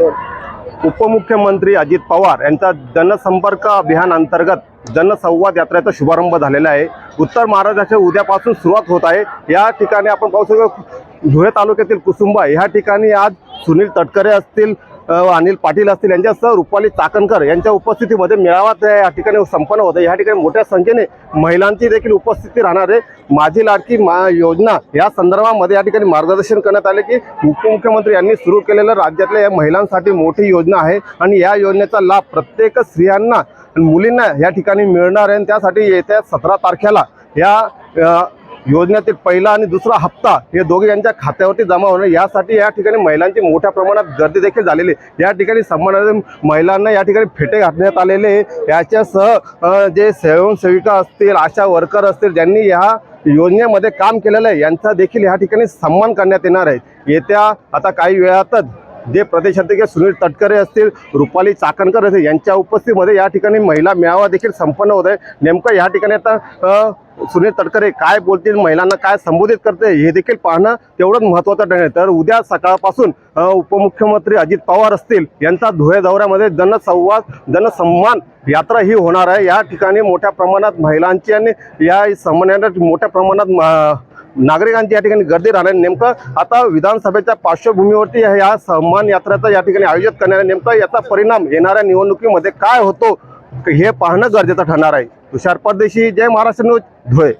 उपमुख्यमंत्री अजित पवार यांचा जनसंपर्क अभियान अंतर्गत जनसंवाद यात्रेचा शुभारंभ झालेला आहे. उत्तर महाराष्ट्राच्या उद्यापासून सुरुवात होत आहे. या ठिकाणी आपण पाहू शकतो धुळे तालुक्यातील कुसुंबा ह्या ठिकाणी आज सुनील तटकरे असतील अनिल पाटील असतील यांच्यासह रुपाली चाकणकर यांच्या उपस्थितीमध्ये मेळावा त्या या ठिकाणी संपन्न होत या ठिकाणी मोठ्या संख्येने महिलांची देखील उपस्थिती राहणार आहे. माझी लाडकी मा योजना या संदर्भामध्ये या ठिकाणी मार्गदर्शन करण्यात आले की उपमुख्यमंत्री यांनी सुरू केलेलं राज्यातल्या या महिलांसाठी मोठी योजना आहे आणि या योजनेचा लाभ प्रत्येक स्त्रियांना मुलींना या ठिकाणी मिळणार आहे आणि त्यासाठी येत्या सतरा तारखेला या योजनेतील पहिला आणि दुसरा हप्ता हे दोघे यांच्या खात्यावरती जमा होणे यासाठी या ठिकाणी महिलांची मोठ्या प्रमाणात गर्दी देखील झालेली या ठिकाणी संबंधित महिलांना या ठिकाणी फेटे घातण्यात आलेले आहे. याच्यासह जे स्वयंसेविका असतील आशा वर्कर असतील ज्यांनी या योजनेमध्ये काम केलेलं आहे यांचा देखील या ठिकाणी सन्मान करण्यात येणार आहे येत्या आता काही वेळातच जे प्रदेशाध्यक्ष सुनील तटकरे असतील रुपाली चाकणकर असतील यांच्या उपस्थितीमध्ये या ठिकाणी महिला मेळावा देखील संपन्न होत आहे. नेमकं या ठिकाणी आता सुनील तटकरे काय बोलतील महिलांना काय संबोधित करते हे देखील पाहणं तेवढंच महत्त्वाचं ठरेल. तर उद्या सकाळपासून उपमुख्यमंत्री अजित पवार असतील यांचा धुळे दौऱ्यामध्ये जनसंवाद जनसन्मान यात्रा ही होणार आहे. या ठिकाणी मोठ्या प्रमाणात महिलांची आणि या संबंधात मोठ्या प्रमाणात नागरिकांची या ठिकाणी गर्दी राहणार नेमकं आता विधानसभेच्या पार्श्वभूमीवरती या सन्मान यात्रेचं या ठिकाणी आयोजित करणार आहे. नेमकं याचा परिणाम येणाऱ्या निवडणुकीमध्ये काय होतो हे पाहणं गरजेचं ठरणार आहे. तुषार परदेशी जय महाराष्ट्र न्यूज धुळे.